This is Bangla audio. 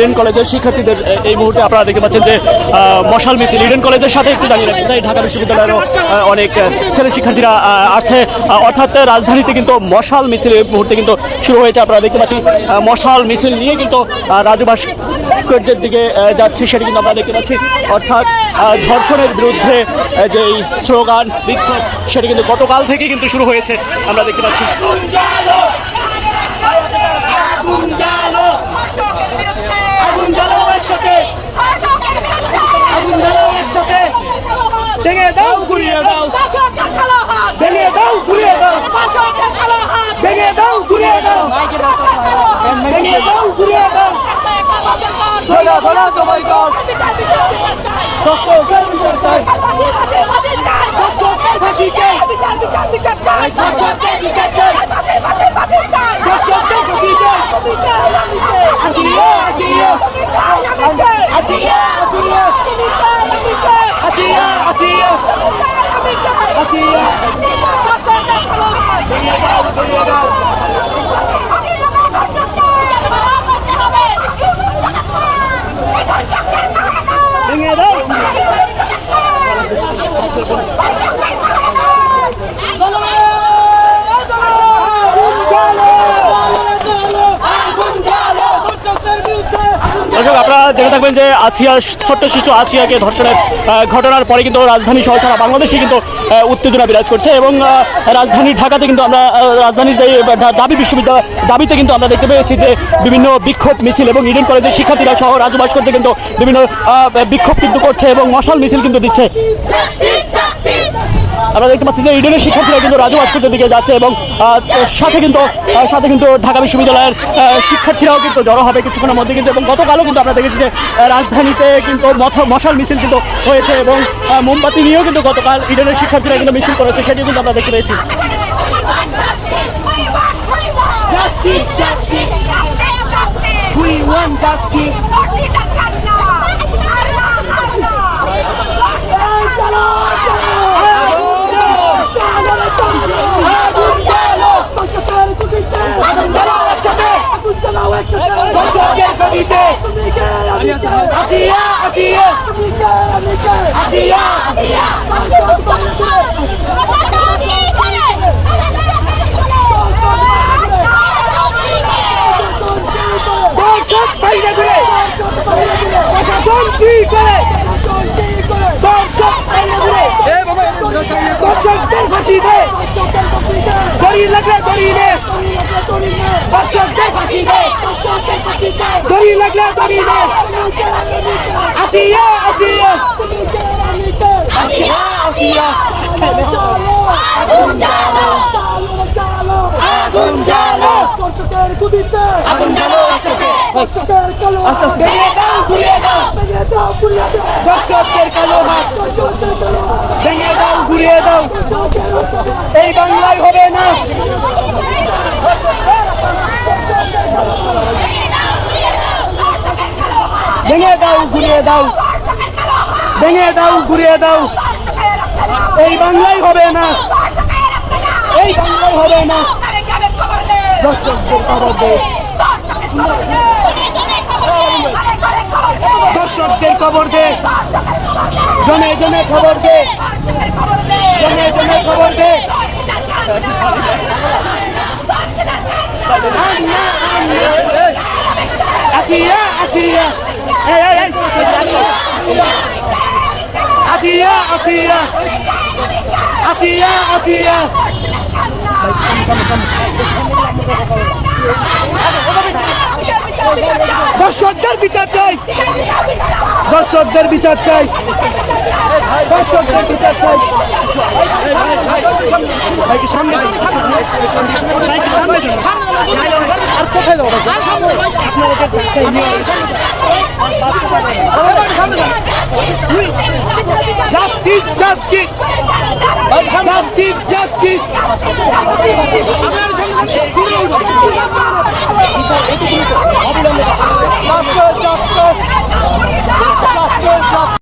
ইডেন কলেজের শিক্ষার্থীদের এই মুহূর্তে আপনারা দেখতে পাচ্ছেন যে মশাল মিছিল ইডেন কলেজের সাথে একটু দাঁড়িয়ে রাখতে চাই ঢাকা বিশ্ববিদ্যালয়েরও অনেক ছেলে শিক্ষার্থীরা আছে। অর্থাৎ রাজধানীতে কিন্তু মশাল মিছিল এই মুহূর্তে কিন্তু শুরু হয়েছে। আপনারা দেখতে পাচ্ছি মশাল মিছিল নিয়ে কিন্তু আহ, রাজু ভাস্কর্যের দিকে যাচ্ছে সেটি কিন্তু আমরা দেখতে পাচ্ছি। অর্থাৎ ধর্ষণের বিরুদ্ধে যে স্লোগান বিক্ষোভ সেটি কিন্তু গতকাল থেকে কিন্তু শুরু হয়েছে। আমরা দেখতে পাচ্ছি আগুন জ্বালো আগুন জ্বালো একসাথে আগুন জ্বালো একসাথে ভেঙে দাও ঘুরিয়ে দাও। ভেঙে দাও ঘুরিয়ে দাও। ভেঙে দাও ঘুরিয়ে দাও। ভেঙে দাও ঘুরিয়ে দাও। ধরা ধরা জমাই দাও দর্শকের বিচার চাই। দর্শকের ফাঁসি চাই। দর্শকের বিচার চাই। দর্শকের ফাঁসি চাই। আসিয়া আসিয়া আসিয়া আসিয়া দর্শক, আপনারা দেখে থাকবেন যে আসিয়া ছোট্ট শিশু আসিয়াকে ধর্ষণের ঘটনার পরে কিন্তু রাজধানী সহ সারা বাংলাদেশে কিন্তু উত্তেজনা বিরাজ করছে এবং রাজধানী ঢাকাতে কিন্তু আমরা রাজধানীর যে দাবি বিশ্ববিদ্যালয়, দাবিতে কিন্তু আমরা দেখতে পেয়েছি যে বিভিন্ন বিক্ষোভ মিছিল এবং ইডেন কলেজের শিক্ষার্থীরা সহ রাজু ভাস্কর্যে কিন্তু বিভিন্ন বিক্ষোভ কিন্তু করছে এবং মশাল মিছিল কিন্তু দিচ্ছে। আমরা দেখতে পাচ্ছি যে ইডেনের শিক্ষার্থীরা কিন্তু রাজু ভাস্কর্যের দিকে যাচ্ছে এবং সাথে কিন্তু সাথে কিন্তু ঢাকা বিশ্ববিদ্যালয়ের শিক্ষার্থীরাও কিন্তু জড়ো হবে কিছুক্ষণের মধ্যে কিন্তু এবং গতকালও কিন্তু আমরা দেখেছি যে রাজধানীতে কিন্তু মশাল মিছিল কিন্তু হয়েছে এবং মোমবাতি নিয়েও কিন্তু গতকাল ইডেনের শিক্ষার্থীরা কিন্তু মিছিল করেছে, সেটিও কিন্তু আমরা দেখতে পেয়েছি. We want justice. আগুন জ্বালো আগুন জ্বালো একসাথে দর্শকের গতিতে আসিয়া আসিয়া আসিয়া আসিয়া দর্শক বাইরে ঘুরে প্রশাসন কি করে দর্শক বাইরে ঘুরে দর্শকদের ফাঁসি দে দড়ি লাগলে দড়ি নে দর্শকদের ফাঁসি দে দড়ি লাগলে দড়ি নে আসিয়া আসিয়া আসিয়া আসিয়া আগুন জ্বালো। আগুন জ্বালো। দর্শকের গুদিতে আগুন জ্বালো একসাথে দর্শকের কালো হাত ভেঙে দাও, ঘুরিয়ে দাও। ভেঙে দাও পুড়িয়ে দাও দর্শকদের কালো হাত। দর্শকের কালো হাত ঘুরিয়ে দাও। দর্শকের এই বাংলায় হবে না ভেঙে দাও, ঘুরিয়ে দাও। ভেঙে দাও, ঘুরিয়ে দাও। এই বাংলায় হবে না। এই বাংলায় হবে না। দর্শকদের খবর দে। দর্শকদের খবর দে। জনে জনে খবর দে। জনে জনে খবর দে। আসিয়া আসিয়া। আসিয়া আসিয়া। আসিয়া আসিয়া। দর্শকদের বিচার চাই। দর্শকদের বিচার চাই। দর্শকদের বিচার চাই। ভাইকে সামনে ভাইকে সামনে আর কোথায় যাব জাস্টিস